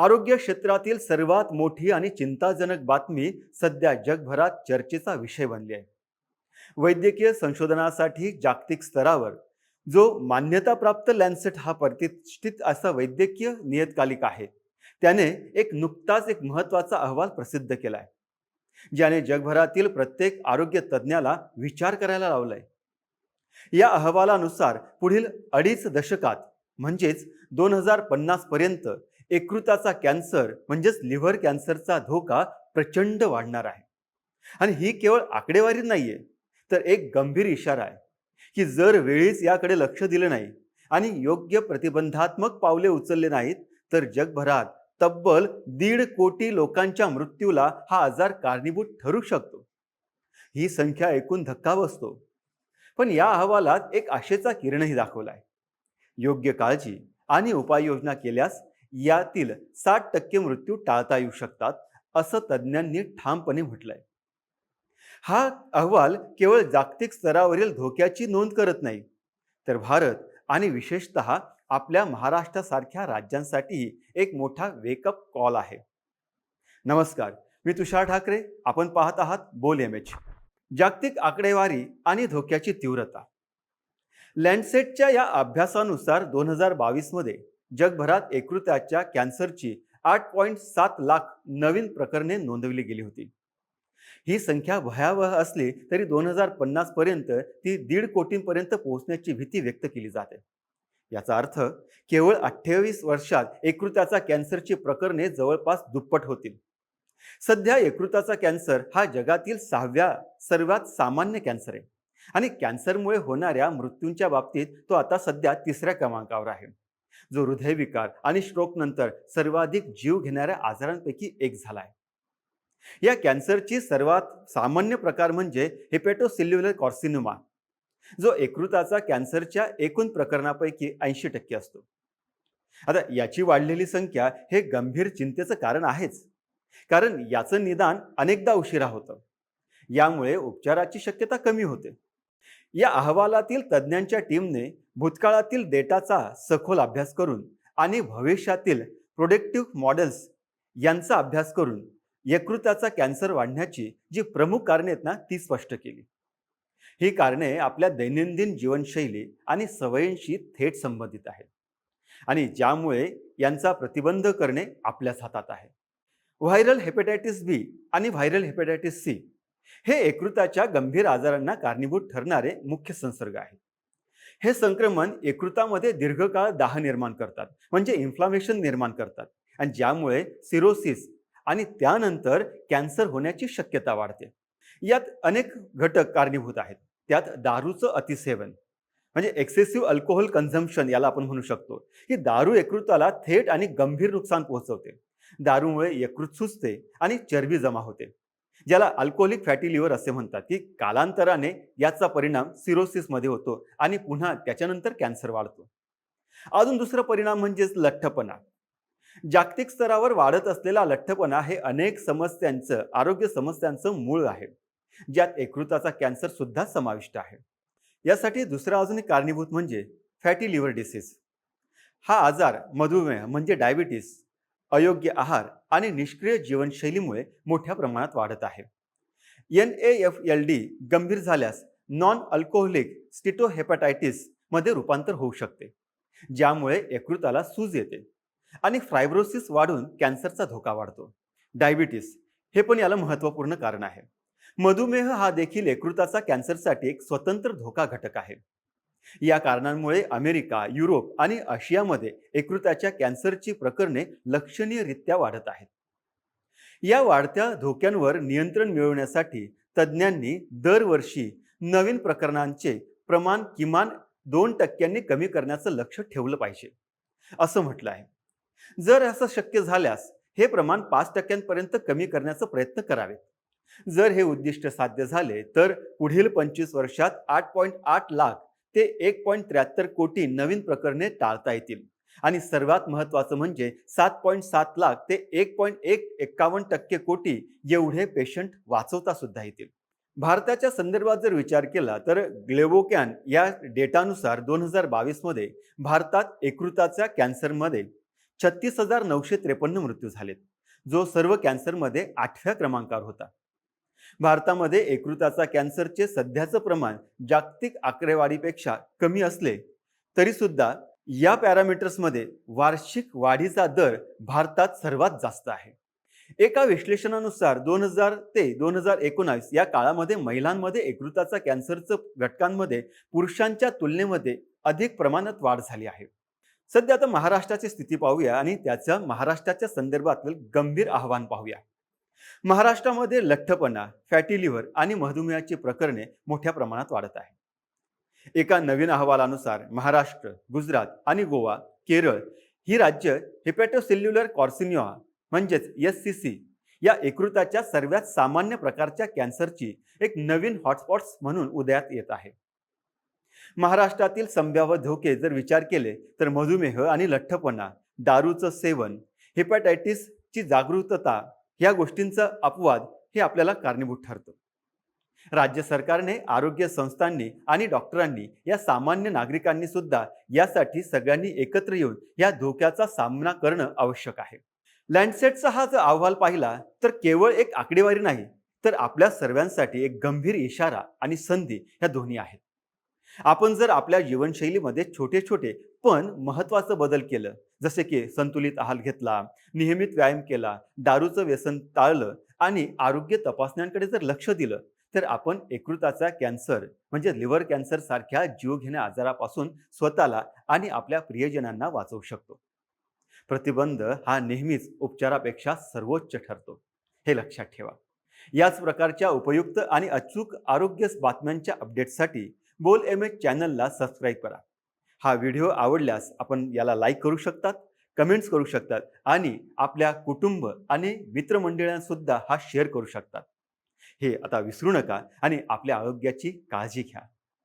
आरोग्य क्षेत्रातील सर्वात मोठी आणि चिंताजनक बातमी सध्या जगभरात चर्चेचा विषय बनली आहे. वैद्यकीय संशोधनासाठी जागतिक स्तरावर जो मान्यताप्राप्त लॅन्सेट हा प्रतिष्ठित असा वैद्यकीय नियतकालिक आहे त्याने एक नुकताच एक महत्त्वाचा अहवाल प्रसिद्ध केला आहे ज्याने जगभरातील प्रत्येक आरोग्य तज्ज्ञाला विचार करायला लावलाय. या अहवालानुसार पुढील अडीच दशकात म्हणजेच दोन हजार पन्नासपर्यंत यकृताचा कॅन्सर म्हणजेच लिव्हर कॅन्सरचा धोका प्रचंड वाढणार आहे. आणि ही केवळ आकडेवारी नाहीये तर एक गंभीर इशारा आहे की जर वेळीच याकडे लक्ष दिलं नाही आणि योग्य प्रतिबंधात्मक पावले उचलले नाहीत तर जगभरात तब्बल दीड कोटी लोकांच्या मृत्यूला हा आजार कारणीभूत ठरू शकतो. ही संख्या ऐकून धक्का बसतो. पण या अहवालात एक आशेचा किरणही दाखवला आहे योग्य काळजी आणि उपाययोजना केल्यास यातील साठ टक्के मृत्यू टाळता येऊ शकतात असं तज्ज्ञांनी ठामपणे म्हटलंय. हा अहवाल केवळ जागतिक स्तरावरील धोक्याची नोंद करत नाही तर भारत आणि विशेषत आपल्या महाराष्ट्रासारख्या राज्यांसाठीही एक मोठा वेकअप कॉल आहे. नमस्कार मी तुषार ठाकरे आपण पाहत आहात बोल एम एच जागतिक आकडेवारी आणि धोक्याची तीव्रता. लँडसेटच्या या अभ्यासानुसार दोन हजार बावीसमध्ये जगभरात यकृताच्या कॅन्सरची आठ पॉईंट सात लाख नवीन प्रकरणे नोंदवली गेली होती. ही संख्या भयावह असली तरी दोन हजार पन्नास पर्यंत ती दीड कोटींपर्यंत पोहोचण्याची भीती व्यक्त केली जाते. याचा अर्थ केवळ अठ्ठावीस वर्षात यकृताचा कॅन्सरची प्रकरणे जवळपास दुप्पट होतील. सध्या यकृताचा कॅन्सर हा जगातील सहाव्या सर्वात सामान्य कॅन्सर आहे आणि कॅन्सरमुळे होणाऱ्या मृत्यूंच्या बाबतीत तो आता सध्या तिसऱ्या क्रमांकावर आहे. जो हृदयविकार आणि स्ट्रोक नंतर सर्वाधिक जीव घेणाऱ्या आजारांपैकी एक झाला आहे या कॅन्सरची सर्वात सामान्य प्रकार म्हणजे हिपेटोसिल्युलर कॉर्सिनोमा जो एकृताचा कॅन्सरच्या एकूण प्रकरणापैकी ऐंशी टक्के असतो. आता याची वाढलेली संख्या हे गंभीर चिंतेचं कारण आहेच कारण याचं निदान अनेकदा उशिरा होतं. यामुळे उपचाराची शक्यता कमी होते. या अहवालातील तज्ज्ञांच्या टीमने भूतकाळातील डेटाचा सखोल अभ्यास करून आणि भविष्यातील प्रोडक्टिव्ह मॉडेल्स यांचा अभ्यास करून यकृताचा कॅन्सर वाढण्याची जी प्रमुख कारणे आहेत ना ती स्पष्ट केली. ही कारणे आपल्या दैनंदिन जीवनशैली आणि सवयींशी थेट संबंधित आहेत आणि ज्यामुळे यांचा प्रतिबंध करणे आपल्याच हातात आहे. व्हायरल हेपेटायटिस बी आणि व्हायरल हेपेटायटिस सी हे यकृताच्या गंभीर आजारांना कारणीभूत ठरणारे मुख्य संसर्ग आहेत. हे संक्रमण यकृतामध्ये दीर्घकाळ दाह निर्माण करतात म्हणजे इन्फ्लामेशन निर्माण करतात आणि ज्यामुळे सिरोसिस आणि त्यानंतर कॅन्सर होण्याची शक्यता वाढते. यात अनेक घटक कारणीभूत आहेत. त्यात दारूचं अतिसेवन म्हणजे एक्सेसिव्ह अल्कोहोल कन्झम्पशन याला आपण म्हणू शकतो की दारू यकृताला थेट आणि गंभीर नुकसान पोहोचवते. दारूमुळे यकृत सुचते आणि चरबी जमा होते. ज्याला अल्कोहोलिक फॅटी लिव्हर असे म्हणतात की कालांतराने याचा परिणाम सिरोसिसमध्ये होतो आणि पुन्हा त्याच्यानंतर कॅन्सर वाढतो. अजून दुसरा परिणाम म्हणजेच लठ्ठपणा. जागतिक स्तरावर वाढत असलेला लठ्ठपणा हे अनेक समस्यांचं आरोग्य समस्यांचं मूळ आहे ज्यात यकृताचा कॅन्सर सुद्धा समाविष्ट आहे. यासाठी दुसरा अजून एक कारणीभूत म्हणजे फॅटी लिव्हर डिसीज हा आजार मधुमेह म्हणजे डायबिटीस अयोग्य आहार आणि निष्क्रिय जीवनशैलीमुळे मोठ्या प्रमाणात वाढत आहे. N A F L D गंभीर झाल्यास नॉन अल्कोहोलिक स्टिटोहेपॅटायटिसमध्ये रूपांतर होऊ शकते ज्यामुळे यकृताला सूज येते आणि फायब्रोसिस वाढून कॅन्सरचा धोका वाढतो. डायबिटीस हे पण याला महत्त्वपूर्ण कारण आहे. मधुमेह हा देखील यकृताचा कॅन्सरसाठी एक स्वतंत्र धोका घटक आहे. या कारणांमुळे अमेरिका युरोप आणि आशियामध्ये यकृताच्या कॅन्सरची प्रकरणे लक्षणीयरित्या वाढत आहेत. या वाढत्या धोक्यांवर नियंत्रण मिळवण्यासाठी तज्ज्ञांनी दरवर्षी नवीन प्रकरणांचे प्रमाण किमान दोन टक्क्यांनी कमी करण्याचं लक्ष ठेवलं पाहिजे असं म्हटलं आहे. जर असं शक्य झाल्यास हे प्रमाण पाच टक्क्यांपर्यंत कमी करण्याचा प्रयत्न करावेत. जर हे उद्दिष्ट साध्य झाले तर पुढील पंचवीस वर्षात आठ पॉईंट आठ लाख ते एक पॉईंट त्र्याहत्तर कोटी नवीन प्रकरणे टाळता येतील. आणि सर्वात महत्वाचं म्हणजे सात पॉईंट सात लाख ते एक पॉईंट एक एक्कावन्न टक्के कोटी एवढे पेशंट वाचवता सुद्धा येतील. भारताच्या संदर्भात जर विचार केला तर ग्लेवोकॅन या डेटानुसार दोन हजार बावीसमध्ये भारतात एकृताच्या कॅन्सरमध्ये छत्तीस हजार नऊशे त्रेपन्न मृत्यू झालेत. जो सर्व कॅन्सरमध्ये आठव्या क्रमांकावर होता. भारतामध्ये यकृताचा कॅन्सरचे सध्याचं प्रमाण जागतिक आकडेवारीपेक्षा कमी असले तरी सुद्धा या पॅरामीटर्समध्ये वार्षिक वाढीचा दर भारतात सर्वात जास्त आहे. एका विश्लेषणानुसार दोन हजार ते दोन हजार एकोणावीस या काळामध्ये महिलांमध्ये यकृताचा कॅन्सरचं घटकांमध्ये पुरुषांच्या तुलनेमध्ये अधिक प्रमाणात वाढ झाली आहे. सध्या आता महाराष्ट्राची स्थिती पाहूया आणि त्याचं महाराष्ट्राच्या संदर्भातील गंभीर आव्हान पाहूया. महाराष्ट्रामध्ये लठ्ठपणा फॅटी लिव्हर आणि मधुमेहाची प्रकरणे मोठ्या प्रमाणात वाढत आहे. एका नवीन अहवालानुसार महाराष्ट्र गुजरात आणि गोवा केरळ ही राज्य हिपॅटोसेल्युलर कॉर्सिनिया म्हणजेच एस सी सी या एकृताच्या सर्वात सामान्य प्रकारच्या कॅन्सरची एक नवीन हॉटस्पॉट्स म्हणून उदयात येत आहे. महाराष्ट्रातील संभाव्य धोके जर विचार केले तर मधुमेह आणि लठ्ठपणा दारूचं सेवन हेपॅटायटिसची जागरूकता या गोष्टींचा अपवाद हे आपल्याला कारणीभूत ठरतं. राज्य सरकारने आरोग्य संस्थांनी आणि डॉक्टरांनी या सामान्य नागरिकांनी सुद्धा यासाठी सगळ्यांनी एकत्र येऊन या धोक्याचा सामना करणं आवश्यक आहे. लँडसेटचा हा जर अहवाल पाहिला तर केवळ एक आकडेवारी नाही तर आपल्या सर्वांसाठी एक गंभीर इशारा आणि संधी ह्या दोन्ही आहेत. आपण जर आपल्या जीवनशैलीमध्ये छोटे छोटे पण महत्त्वाचं बदल केलं जसे की संतुलित आहार घेतला नियमित व्यायाम केला दारूचं व्यसन टाळलं आणि आरोग्य तपासण्यांकडे जर लक्ष दिलं तर आपण एकृताचा कॅन्सर म्हणजे लिव्हर कॅन्सर सारख्या जीवघेण्या आजारापासून स्वतःला आणि आपल्या प्रियजनांना वाचवू शकतो. प्रतिबंध हा नेहमीच उपचारापेक्षा सर्वोच्च ठरतो. हे लक्षात ठेवा. याच प्रकारच्या उपयुक्त आणि अचूक आरोग्य बातम्यांच्या अपडेटसाठी बोल एम एच चॅनलला सबस्क्राईब करा. हा व्हिडिओ आवडल्यास आपण याला लाईक करू शकतात कमेंट्स करू शकतात आणि आपल्या कुटुंब आणि मित्रमंडळांसुद्धा हा शेअर करू शकतात. हे आता विसरू नका आणि आपल्या आरोग्याची काळजी घ्या.